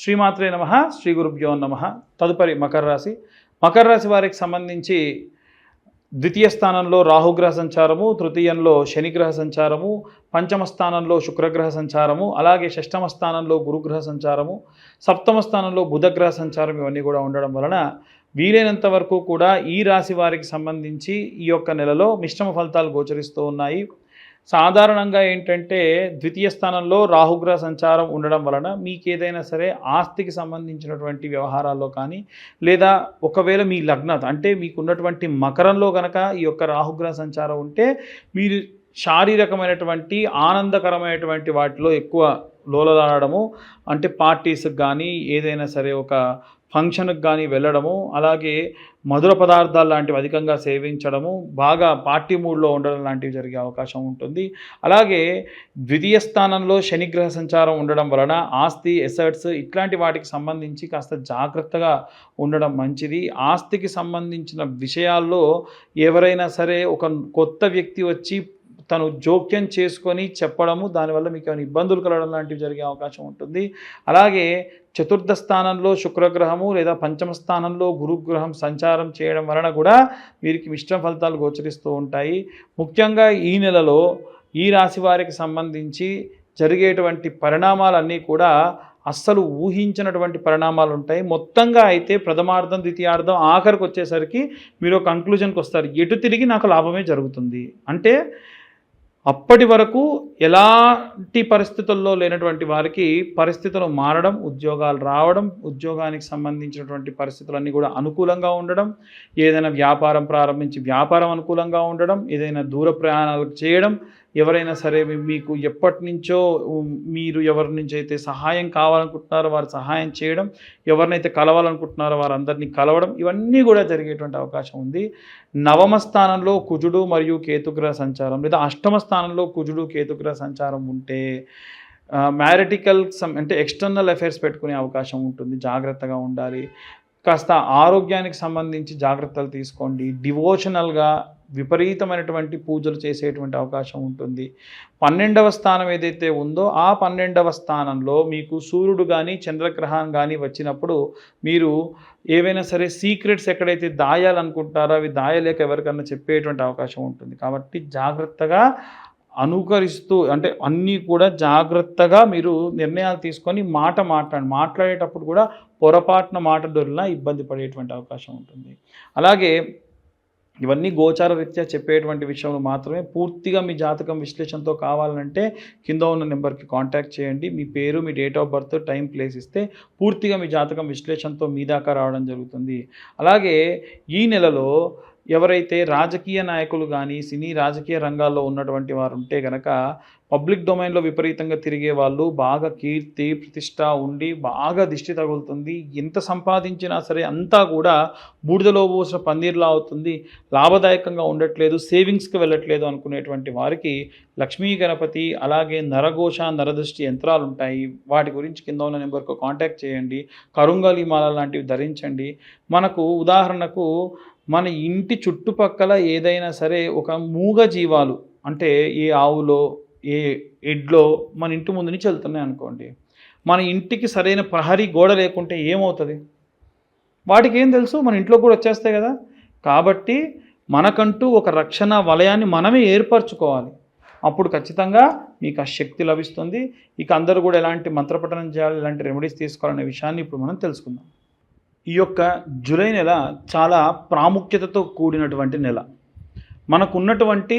శ్రీమాత్రే నమ శ్రీ గురుభ్యో నమ. తదుపరి మకర రాశి. మకర రాశి వారికి సంబంధించి ద్వితీయ స్థానంలో రాహుగ్రహ సంచారము తృతీయంలో శనిగ్రహ సంచారము పంచమ స్థానంలో శుక్రగ్రహ సంచారము అలాగే షష్టమ స్థానంలో గురుగ్రహ సంచారము సప్తమ స్థానంలో బుధగ్రహ సంచారం ఇవన్నీ కూడా ఉండడం వలన వీలైనంత వరకు కూడా ఈ రాశి వారికి సంబంధించి ఈ యొక్క నెలలో మిశ్రమ ఫలితాలు గోచరిస్తూ ఉన్నాయి. సాధారణంగా ఏంటంటే ద్వితీయ స్థానంలో రాహుగ్రహ సంచారం ఉండడం వలన మీకు ఏదైనా సరే ఆస్తికి సంబంధించినటువంటి వ్యవహారాల్లో కానీ లేదా ఒకవేళ మీ లగ్నత అంటే మీకున్నటువంటి మకరంలో కనుక ఈ యొక్క రాహుగ్రహ సంచారం ఉంటే మీరు శారీరకమైనటువంటి ఆనందకరమైనటువంటి వాటిలో ఎక్కువ లోలలాడము అంటే పార్టీస్కి కానీ ఏదైనా సరే ఒక ఫంక్షన్కి కానీ వెళ్ళడము అలాగే మధుర పదార్థాలు లాంటివి అధికంగా సేవించడము బాగా పార్టీ మూడ్లో ఉండడం లాంటివి జరిగే అవకాశం ఉంటుంది. అలాగే ద్వితీయ స్థానంలో శనిగ్రహ సంచారం ఉండడం వలన ఆస్తి ఎసర్ట్స్ ఇట్లాంటి వాటికి సంబంధించి కాస్త జాగ్రత్తగా ఉండడం మంచిది. ఆస్తికి సంబంధించిన విషయాల్లో ఎవరైనా సరే ఒక కొత్త వ్యక్తి వచ్చి తను జోక్యం చేసుకొని చెప్పడము దానివల్ల మీకు ఏమైనా ఇబ్బందులు కలగడం లాంటివి జరిగే అవకాశం ఉంటుంది. అలాగే చతుర్థ స్థానంలో శుక్రగ్రహము లేదా పంచమ స్థానంలో గురుగ్రహం సంచారం చేయడం వలన కూడా వీరికి మిశ్రమ ఫలితాలు గోచరిస్తూ ఉంటాయి. ముఖ్యంగా ఈ నెలలో ఈ రాశి వారికి సంబంధించి జరిగేటువంటి పరిణామాలన్నీ కూడా అస్సలు ఊహించినటువంటి పరిణామాలు ఉంటాయి. మొత్తంగా అయితే ప్రథమార్థం ద్వితీయార్థం ఆఖరికి వచ్చేసరికి మీరు కంక్లూజన్కి వస్తారు. ఎటు తిరిగి నాకు లాభమే జరుగుతుంది. అంటే అప్పటి వరకు ఎలాంటి పరిస్థితుల్లో లేనటువంటి వారికి పరిస్థితులు మారడం ఉద్యోగాలు రావడం ఉద్యోగానికి సంబంధించినటువంటి పరిస్థితులన్నీ కూడా అనుకూలంగా ఉండడం ఏదైనా వ్యాపారం ప్రారంభించి వ్యాపారం అనుకూలంగా ఉండడం ఏదైనా దూర ప్రయాణాలు చేయడం ఎవరైనా సరే మీకు ఎప్పటి నుంచో మీరు ఎవరి నుంచి అయితే సహాయం కావాలనుకుంటున్నారో వారు సహాయం చేయడం ఎవరినైతే కలవాలనుకుంటున్నారో వారందరినీ కలవడం ఇవన్నీ కూడా జరిగేటువంటి అవకాశం ఉంది. నవమ స్థానంలో కుజుడు మరియు కేతుగ్రహ సంచారం లేదా అష్టమ స్థానంలో కుజుడు కేతుగ్రహ సంచారం ఉంటే మ్యారిటికల్ సమ్ అంటే ఎక్స్టర్నల్ అఫైర్స్ పెట్టుకునే అవకాశం ఉంటుంది. జాగ్రత్తగా ఉండాలి. కాస్త ఆరోగ్యానికి సంబంధించి జాగ్రత్తలు తీసుకోండి. డివోషనల్గా విపరీతమైనటువంటి పూజలు చేసేటువంటి అవకాశం ఉంటుంది. పన్నెండవ స్థానం ఏదైతే ఉందో ఆ పన్నెండవ స్థానంలో మీకు సూర్యుడు కానీ చంద్రగ్రహం కానీ వచ్చినప్పుడు మీరు ఏవైనా సరే సీక్రెట్స్ ఎక్కడైతే దాయాలనుకుంటారో అవి దాయలేక ఎవరికన్నా చెప్పేటువంటి అవకాశం ఉంటుంది. కాబట్టి జాగ్రత్తగా అనుకరిస్తూ అంటే అన్నీ కూడా జాగ్రత్తగా మీరు నిర్ణయాలు తీసుకొని మాట మాట్లాడి మాట్లాడేటప్పుడు కూడా పొరపాటున మాట దొరికినా ఇబ్బంది పడేటువంటి అవకాశం ఉంటుంది. అలాగే ఇవన్నీ గోచార రీత్యా చెప్పేటువంటి విషయంలో మాత్రమే పూర్తిగా మీ జాతకం విశ్లేషణతో కావాలంటే కింద ఉన్న నెంబర్కి కాంటాక్ట్ చేయండి. మీ పేరు మీ date of birth time place ఇస్తే పూర్తిగా మీ జాతకం విశ్లేషణతో మీ దాకా రావడం జరుగుతుంది. అలాగే ఈ నెలలో ఎవరైతే రాజకీయ నాయకులు కానీ సినీ రాజకీయ రంగాల్లో ఉన్నటువంటి వారు ఉంటే కనుక పబ్లిక్ డొమైన్లో విపరీతంగా తిరిగే వాళ్ళు బాగా కీర్తి ప్రతిష్ట ఉండి బాగా దిష్టి తగులుతుంది. ఎంత సంపాదించినా సరే అంతా కూడా బూడిదలో పోసిన పందిర్లా అవుతుంది. లాభదాయకంగా ఉండట్లేదు సేవింగ్స్కి వెళ్ళట్లేదు అనుకునేటువంటి వారికి లక్ష్మీ గణపతి అలాగే నరఘోష నరదృష్టి యంత్రాలు ఉంటాయి. వాటి గురించి కింద ఉన్న నెంబర్కు కాంటాక్ట్ చేయండి. కరుంగలి మాల లాంటివి ధరించండి. మనకు ఉదాహరణకు మన ఇంటి చుట్టుపక్కల ఏదైనా సరే ఒక మూగ జీవాలు అంటే ఏ ఆవులో ఏ ఎడ్లో మన ఇంటి ముందు నుంచి వెళ్తున్నాయి అనుకోండి మన ఇంటికి సరైన ప్రహరీ గోడ లేకుంటే ఏమవుతుంది? వాటికి ఏం తెలుసు? మన ఇంట్లో కూడా వచ్చేస్తాయి కదా. కాబట్టి మనకంటూ ఒక రక్షణ వలయాన్ని మనమే ఏర్పరచుకోవాలి. అప్పుడు ఖచ్చితంగా మీకు ఆ శక్తి లభిస్తుంది. ఇక అందరూ కూడా ఎలాంటి మంత్రపఠనం చేయాలి ఎలాంటి రెమెడీస్ తీసుకోవాలనే విషయాన్ని ఇప్పుడు మనం తెలుసుకుందాం. ఈ యొక్క జూలై నెల చాలా ప్రాముఖ్యతతో కూడినటువంటి నెల. మనకున్నటువంటి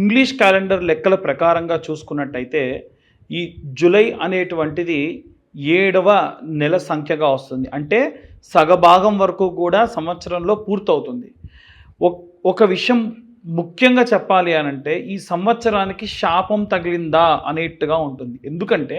ఇంగ్లీష్ క్యాలెండర్ లెక్కల ప్రకారంగా చూసుకున్నట్టయితే ఈ జూలై అనేటువంటిది ఏడవ నెల సంఖ్యగా వస్తుంది. అంటే సగభాగం వరకు కూడా సంవత్సరంలో పూర్తవుతుంది. ఒక విషయం ముఖ్యంగా చెప్పాలి అని అంటే ఈ సంవత్సరానికి శాపం తగిలిందా అనేట్టుగా ఉంటుంది. ఎందుకంటే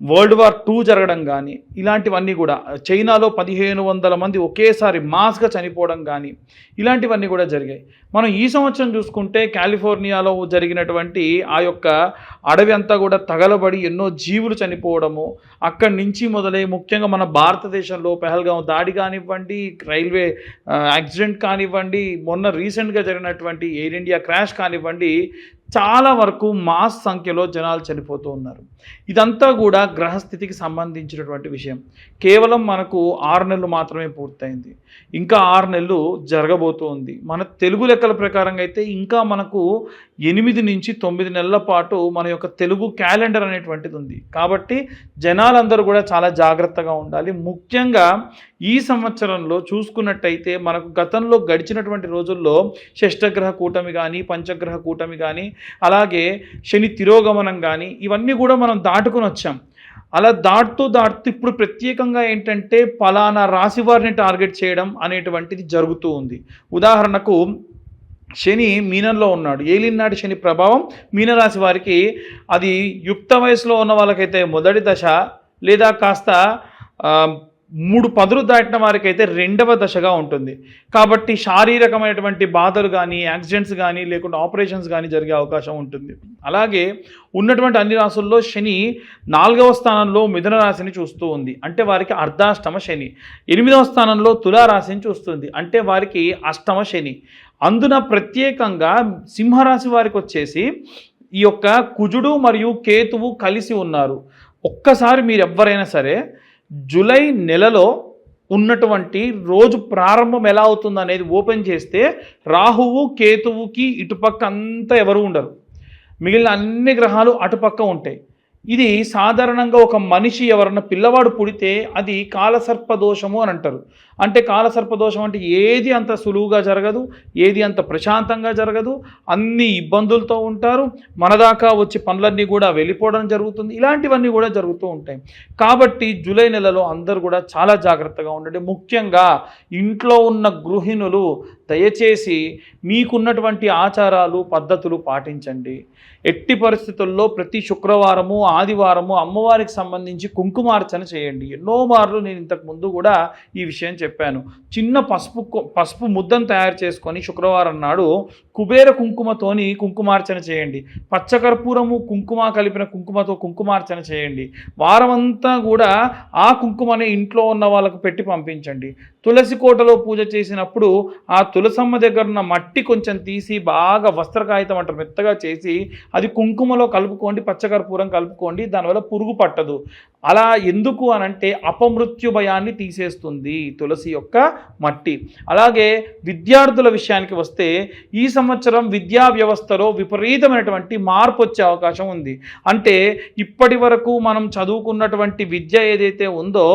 వరల్డ్ వార్ టూ జరగడం కానీ ఇలాంటివన్నీ కూడా చైనాలో పదిహేను వందల మంది ఒకేసారి మాస్గా చనిపోవడం కానీ ఇలాంటివన్నీ కూడా జరిగాయి. మనం ఈ సంవత్సరం చూసుకుంటే కాలిఫోర్నియాలో జరిగినటువంటి ఆ యొక్క అడవి అంతా కూడా తగలబడి ఎన్నో జీవులు చనిపోవడము అక్కడి నుంచి మొదలై ముఖ్యంగా మన భారతదేశంలో పెహల్గాం దాడి కానివ్వండి రైల్వే యాక్సిడెంట్ కానివ్వండి మొన్న రీసెంట్గా జరిగినటువంటి ఎయిర్ ఇండియా క్రాష్ కానివ్వండి చాలా వరకు మాస్ సంఖ్యలో జనాలు చనిపోతూ ఉన్నారు. ఇదంతా కూడా గ్రహస్థితికి సంబంధించినటువంటి విషయం. కేవలం మనకు ఆరు నెలలు మాత్రమే పూర్తయింది. ఇంకా ఆరు నెలలు జరగబోతూ ఉంది. మన తెలుగు లెక్కల ప్రకారంగా అయితే ఇంకా మనకు ఎనిమిది నుంచి తొమ్మిది నెలల పాటు మన యొక్క తెలుగు క్యాలెండర్ అనేటువంటిది ఉంది. కాబట్టి జనాలందరూ కూడా చాలా జాగ్రత్తగా ఉండాలి. ముఖ్యంగా ఈ సంవత్సరంలో చూసుకున్నట్టయితే మనకు గతంలో గడిచినటువంటి రోజుల్లో షష్టగ్రహ కూటమి కానీ పంచగ్రహ కూటమి కానీ అలాగే శని తిరోగమనం కానీ ఇవన్నీ కూడా మనం దాటుకుని వచ్చాం. అలా దాటుతూ దాటుతూ ఇప్పుడు ప్రత్యేకంగా ఏంటంటే పలానా రాశి వారిని టార్గెట్ చేయడం అనేటువంటిది జరుగుతూ ఉంది. ఉదాహరణకు శని మీనంలో ఉన్నాడు. ఏలినాటి శని ప్రభావం మీనరాశి వారికి అది యుక్త వయసులో ఉన్న వాళ్ళకైతే మొదటి దశ లేదా కాస్త మూడు పదులు దాటిన వారికైతే రెండవ దశగా ఉంటుంది. కాబట్టి శారీరకమైనటువంటి బాధలు కానీ యాక్సిడెంట్స్ కానీ లేకుంటే ఆపరేషన్స్ కానీ జరిగే అవకాశం ఉంటుంది. అలాగే ఉన్నటువంటి అన్ని రాసుల్లో శని నాలుగవ స్థానంలో మిథున రాశిని చూస్తూ ఉంది. అంటే వారికి అర్ధాష్టమ శని. ఎనిమిదవ స్థానంలో తులారాశిని చూస్తుంది. అంటే వారికి అష్టమ శని. అందున ప్రత్యేకంగా సింహరాశి వారికి వచ్చేసి ఈ యొక్క కుజుడు మరియు కేతువు కలిసి ఉన్నారు. ఒక్కసారి మీరు ఎవ్వరైనా సరే జూలై నెలలో ఉన్నటువంటి రోజు ప్రారంభం ఎలా అవుతుంది అనేది ఓపెన్ చేస్తే రాహువు కేతువుకి ఇటుపక్క అంతా ఎవరు ఉండరు. మిగిలిన అన్ని గ్రహాలు అటుపక్క ఉంటాయి. ఇది సాధారణంగా ఒక మనిషి ఎవరన్నా పిల్లవాడు పుడితే అది కాలసర్పదోషము అని అంటారు. అంటే కాలసర్పదోషం అంటే ఏది అంత సులువుగా జరగదు ఏది అంత ప్రశాంతంగా జరగదు అన్ని ఇబ్బందులతో ఉంటారు మన దాకా వచ్చి పనులన్నీ కూడా వెళ్ళిపోవడం జరుగుతుంది ఇలాంటివన్నీ కూడా జరుగుతూ ఉంటాయి. కాబట్టి జూలై నెలలో అందరూ కూడా చాలా జాగ్రత్తగా ఉండండి. ముఖ్యంగా ఇంట్లో ఉన్న గృహిణులు దయచేసి మీకున్నటువంటి ఆచారాలు పద్ధతులు పాటించండి. ఎట్టి పరిస్థితుల్లో ప్రతి శుక్రవారము ఆదివారము అమ్మవారికి సంబంధించి కుంకుమార్చన చేయండి. ఎన్నో మార్లు నేను ఇంతకు ముందు కూడా ఈ విషయం చెప్పాను. చిన్న పసుపు పసుపు ముద్దను తయారు చేసుకొని శుక్రవారం నాడు కుబేర కుంకుమతోని కుంకుమార్చన చేయండి. పచ్చకర్పూరము కుంకుమ కలిపిన కుంకుమతో కుంకుమార్చన చేయండి. వారమంతా కూడా ఆ కుంకుమని ఇంట్లో ఉన్న వాళ్ళకు పెట్టి పంపించండి. తులసి కోటలో పూజ చేసినప్పుడు ఆ తులసమ్మ దగ్గర ఉన్న మట్టి కొంచెం తీసి బాగా వస్త్రకాగితం అంటారు మెత్తగా చేసి అది కుంకుమలో కలుపుకోండి పచ్చకర్పూరం కలుపుకోండి. దానివల్ల పురుగు పట్టదు. అలా ఎందుకు అనంటే అపమృత్యు భయాన్ని తీసేస్తుంది తులసి యొక్క మట్టి. అలాగే విద్యార్థుల విషయానికి వస్తే ఈ సంవత్సరం విద్యా వ్యవస్థలో విపరీతమైనటువంటి మార్పు వచ్చే అవకాశం ఉంది. అంటే ఇప్పటి వరకు మనం చదువుకున్నటువంటి విద్య ఏదైతే ఉందో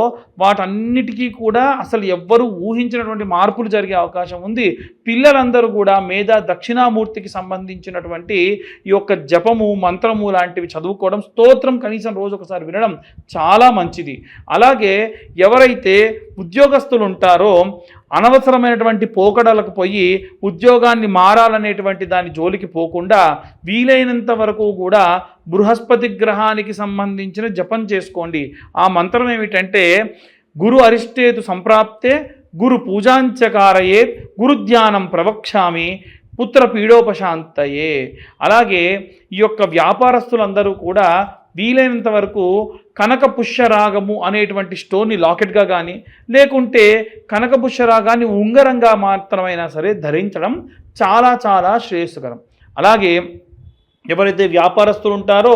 వాటన్నిటికీ కూడా అసలు ఎవ్వరూ ఊహించినటువంటి మార్పులు జరిగే అవకాశం ఉంది. పిల్లలందరూ కూడా మేధా దక్షిణామూర్తికి సంబంధించినటువంటి ఈ యొక్క జపము మంత్రము లాంటివి చదువుకోవడం స్తోత్రం కనీసం రోజు ఒకసారి వినడం చాలా మంచిది. అలాగే ఎవరైతే ఉద్యోగస్తులు ఉంటారో అనవసరమైనటువంటి పోకడలకు పోయి ఉద్యోగాన్ని మారాలనేటువంటి దాని జోలికి పోకుండా వీలైనంత వరకు కూడా బృహస్పతి గ్రహానికి సంబంధించిన జపం చేసుకోండి. ఆ మంత్రం ఏమిటంటే గురు అరిష్టేతు సంప్రాప్తే గురు పూజాంచకారయే గురుధ్యానం ప్రవక్ష్యామి పుత్ర పీడోపశాంతయే. అలాగే ఈ యొక్క వ్యాపారస్తులందరూ కూడా వీలైనంత వరకు కనక పుష్యరాగము అనేటువంటి స్టోన్ని లాకెట్గా కానీ లేకుంటే కనక పుష్యరాగాన్ని ఉంగరంగా మాత్రమైనా సరే ధరించడం చాలా చాలా శ్రేయస్కరం. అలాగే ఎవరైతే వ్యాపారస్తులు ఉంటారో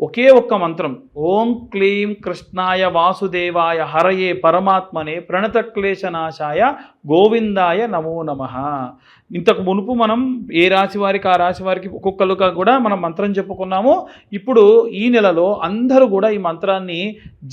ఒకే ఒక్క మంత్రం. ఓం క్లీం కృష్ణాయ వాసుదేవాయ హరయే పరమాత్మనే ప్రణతక్లేశనాశాయ గోవిందాయ నమో నమ. ఇంతకు మునుపు మనం ఏ రాశి వారికి ఆ రాశి వారికి ఒక్కొక్కరుగా కూడా మనం మంత్రం చెప్పుకున్నాము. ఇప్పుడు ఈ నెలలో అందరూ కూడా ఈ మంత్రాన్ని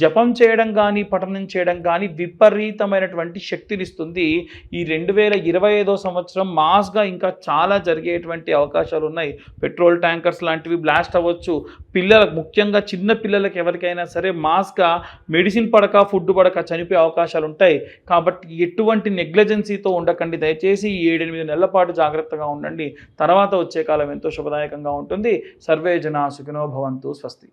జపం చేయడం కానీ పఠనం చేయడం కానీ విపరీతమైనటువంటి శక్తిని ఇస్తుంది. ఈ రెండు వేల ఇరవై ఐదో సంవత్సరం మాస్గా ఇంకా చాలా జరిగేటువంటి అవకాశాలు ఉన్నాయి. పెట్రోల్ ట్యాంకర్స్ లాంటివి బ్లాస్ట్ అవ్వచ్చు. పిల్లలకు ముఖ్యంగా చిన్న పిల్లలకు ఎవరికైనా సరే మాస్గా మెడిసిన్ పడక ఫుడ్ పడక చనిపోయే అవకాశాలు ఉంటాయి. కాబట్టి ఎటువంటి నెగ్లెజెన్సీతో ఉండకండి. దయచేసి ఈ ఏడెనిమిది నెలల పాటు జాగ్రత్తగా ఉండండి. తర్వాత వచ్చే కాలం ఎంతో శుభదాయకంగా ఉంటుంది. సర్వే జనా సుఖినో భవంతు స్వస్తి.